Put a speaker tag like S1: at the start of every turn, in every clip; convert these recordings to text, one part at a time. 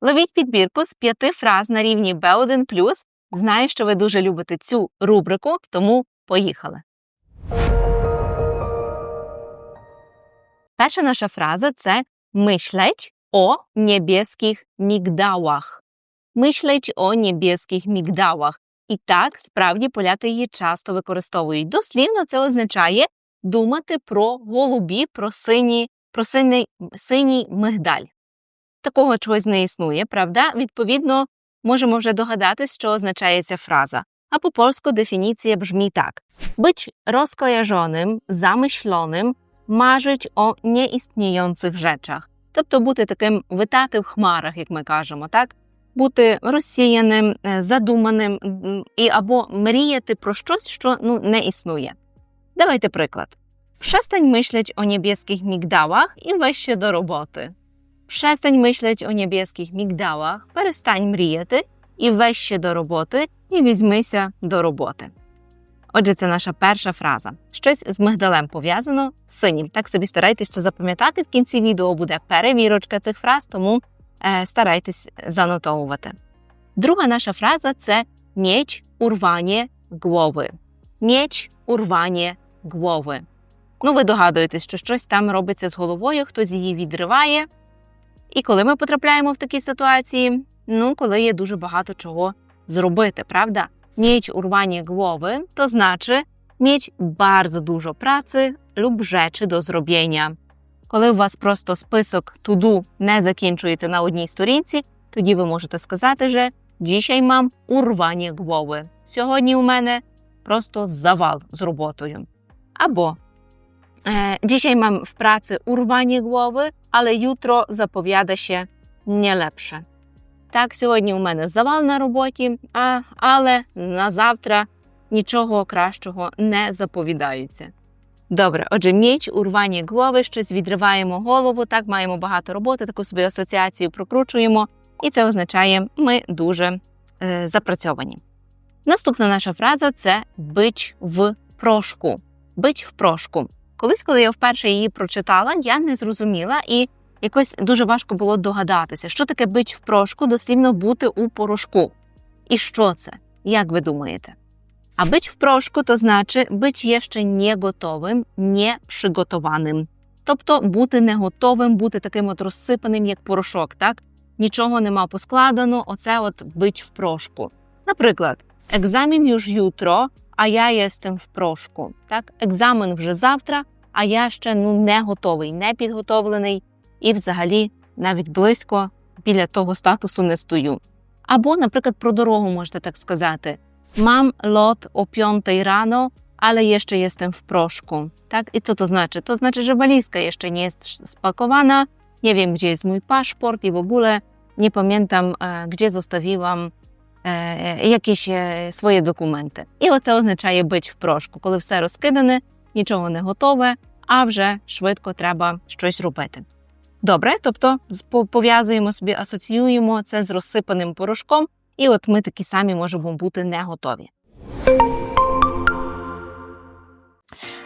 S1: Ловіть підбірку з п'яти фраз на рівні B1+. Знаю, що ви дуже любите цю рубрику, тому поїхали. Перша наша фраза це myśleć o niebieskich migdałach. Myśleć o niebieskich migdałach. І так, справді поляки її часто використовують. Дослівно це означає думати про голубі, про сині, про синій, синій мигдаль. Такого чогось не існує, правда? Відповідно, можемо вже догадатись, що означає ця фраза. А по польську дефініція бrzmi так: być rozkojarzonym, zamyślonym, marzyć o nieistniejących rzeczach. Тобто бути таким витати в хмарах, як ми кажемо, так? Бути розсіяним, е, задуманим і або мріяти про щось, що ну, не існує. Давайте приклад. Myśleć o niebieskich migdałach i weź się do roboty. Przestań myśleć o niebieskich migdałach, перестань мріяти і weź się до роботи і візьмися до роботи. Отже, це наша перша фраза. Щось з мигдалем пов'язано з синім. Так собі старайтесь це запам'ятати. В кінці відео буде перевірочка цих фраз, тому е, старайтесь занотовувати. Друга наша фраза це mieć urwanie głowy. Mieć urwanie głowy. Ну, ви догадуєтесь, що щось там робиться з головою, хтось її відриває. І коли ми потрапляємо в такі ситуації, ну, коли є дуже багато чого зробити, правда? Mieć urwanie głowy to znaczy mieć bardzo dużo pracy lub rzeczy do зроблення. Коли у вас просто список туду не закінчується на одній сторінці, тоді ви можете сказати же «Dzisiaj mam urwanie głowy». Сьогодні у мене просто завал з роботою. Або Dzisiaj mam w pracy urwanie głowy, ale jutro zapowiada się nie lepsze. Так, сьогодні у мене завал на роботі, а, але на завтра нічого кращого не заповідається. Добре, отже, м'яч, урвання голови, щось відриваємо голову, так маємо багато роботи, таку собі асоціацію прокручуємо, і це означає, ми дуже е, запрацьовані. Наступна наша фраза це бич в прошку. Бич в прошку. Колись, коли я вперше її прочитала, я не зрозуміла і якось дуже важко було догадатися, що таке бич в прошку, дослівно бути у порошку. І що це? Як ви думаєте? A być w proszku to znaczy być jeszcze nie gotowym, nie przygotowanym. Тобто бути не готовим, бути таким от розсипаним, як порошок, так? Нічого нема поскладено, оце от бить в прошку. Наприклад, екзамен już jutro, а я jestem в прошку. Так? Екзамен вже завтра, а я ще ну, не готовий, не підготовлений і взагалі навіть близько біля того статусу не стою. Або, наприклад, про дорогу можете так сказати. Mam lot o 5 rano, ale jeszcze jestem w proszku. Tak? I co to znaczy? To znaczy, że walizka jeszcze nie jest spakowana, nie wiem, gdzie jest mój paszport i w ogóle nie pamiętam, e, gdzie zostawiłam e, jakieś e, документи. І оце означає бить в прошку, коли все розкидане, нічого не готове, а вже швидко треба щось робити. Добре, тобто пов'язуємо собі, асоціюємо це з розсипаним порошком, і от ми такі самі можемо бути не готові.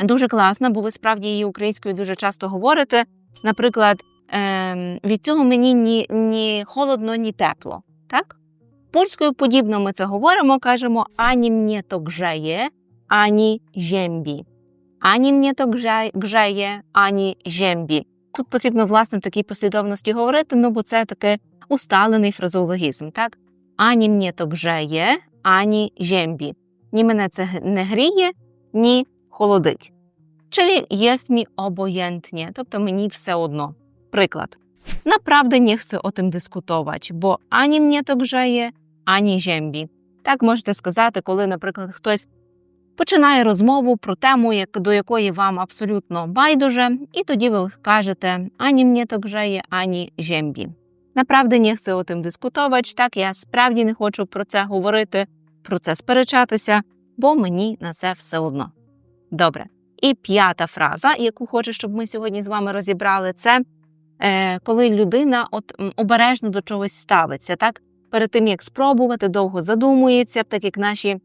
S1: Дуже класна, бо ви справді її українською дуже часто говорите. Наприклад, ем, від цього мені ні, ні холодно, ні тепло. Так? Польською подібно ми це говоримо, кажемо ані мені то гжеє, ані жембі. Ані мені то гжеє, ані жембі. Тут потрібно власне в такій послідовності говорити, ну бо це таке усталений фразеологізм, так? Ані мені то гжеє, ані жембі. Ні мене це не гріє, ні холодить. Czyli jest mi obojętnie, тобто мені все одно. Приклад. Naprawdę nie chcę o tym dyskutować, bo ani mnie to grzeje, ані жембі. Так можете сказати, коли, наприклад, хтось починає розмову про тему, до якої вам абсолютно байдуже, і тоді ви кажете ані мені то грzeje, ані жембі. Naprawdę nie chcę o tym dyskutować, так, я справді не хочу про це говорити, про це сперечатися, бо мені на це все одно. Добре. І п'ята фраза, яку хочу, щоб ми сьогодні з вами розібрали, це е, коли людина от, обережно до чогось ставиться, так? перед тим як спробувати, довго задумується, так як наші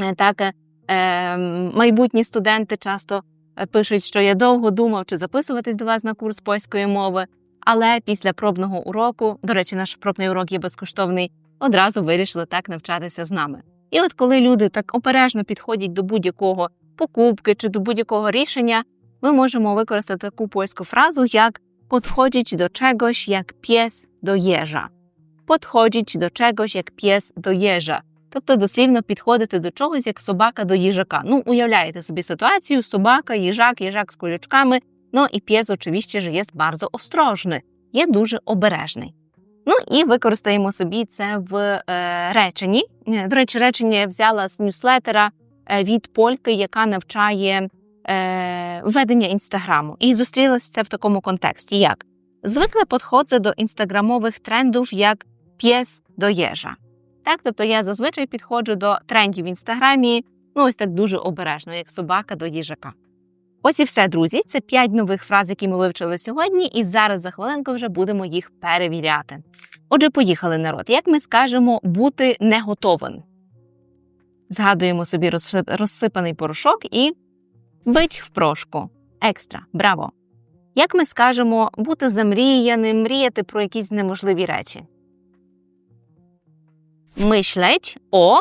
S1: е, так, е, ем, майбутні студенти часто е, пишуть, що я довго думав, чи записуватись до вас на курс польської мови, але після пробного уроку, до речі, наш пробний урок є безкоштовний, одразу вирішили так навчатися з нами. І от коли люди так обережно підходять до будь-якого покупки чи до будь-якого рішення, ми можемо використати таку польську фразу, як podchodzić do czegoś jak pies do jeża. Podchodzić do czegoś jak pies do jeża. Тобто дослівно підходити до чогось як собака до їжака. Ну, уявляєте собі ситуацію: собака, їжак, їжак з колючками. Ну і п'єс, очевидно, же є bardzo острожний, є дуже обережний. Ну і використаємо собі це в е, реченні. До речі, речення я взяла з ньюслетера від польки, яка навчає е, ведення інстаграму. І зустрілася це в такому контексті, як звикle підходжу до інстаграмових трендів як п'єс до єжа. Так, тобто я зазвичай підходжу до трендів в інстаграмі, ну ось так дуже обережно, як собака до їжака. Ось і все, друзі. Це п'ять нових фраз, які ми вивчили сьогодні, і зараз за хвилинку вже будемо їх перевіряти. Отже, поїхали народ. Як ми скажемо бути не готовим? Згадуємо собі розсипаний порошок і бить в прошку. Екстра, браво! Як ми скажемо бути замріяним, мріяти про якісь неможливі речі? Myśleć o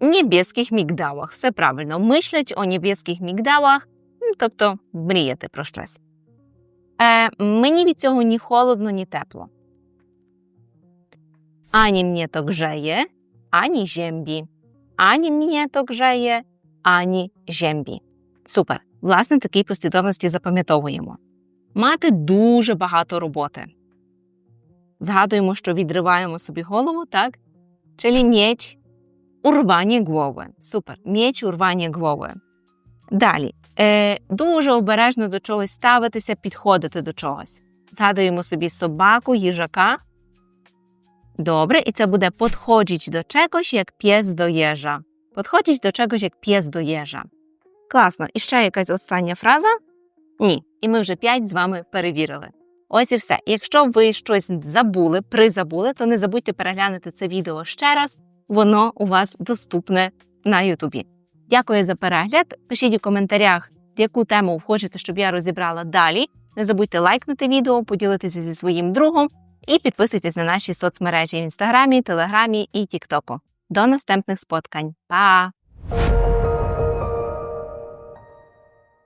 S1: niebieskich migdałach. Все правильно. Myśleć o niebieskich migdałach, ну, тобто мріяти про щось. Е, мені від цього ні холодно, ні тепло. Ані mnie to grzeje, ані ziębi. Ані to grzeje, ані ziębi. Супер. Власне, такій послідовності запам'ятовуємо. Мати дуже багато роботи. Згадуємо, що відриваємо собі голову, так? Czyli mieć urwanie głowy. Супер. Mieć urwanie głowy. Далі. Е, дуже обережно до чогось ставитися, підходити до чогось. Згадуємо собі собаку, їжака. Добре, і це буде podchodzić до чогось, як pies до jeża. Podchodzić до чогось, як pies до jeża. Класно. І ще якась остання фраза? Ні. І ми вже п'ять з вами перевірили. Ось і все. Якщо ви щось забули, призабули, то не забудьте переглянути це відео ще раз. Воно у вас доступне на Ютубі. Дякую за перегляд. Пишіть у коментарях, яку тему хочете, щоб я розібрала далі. Не забудьте лайкнути відео, поділитися зі своїм другом і підписуйтесь на наші соцмережі в інстаграмі, телеграмі і тіктоку. До наступних споткань. Па!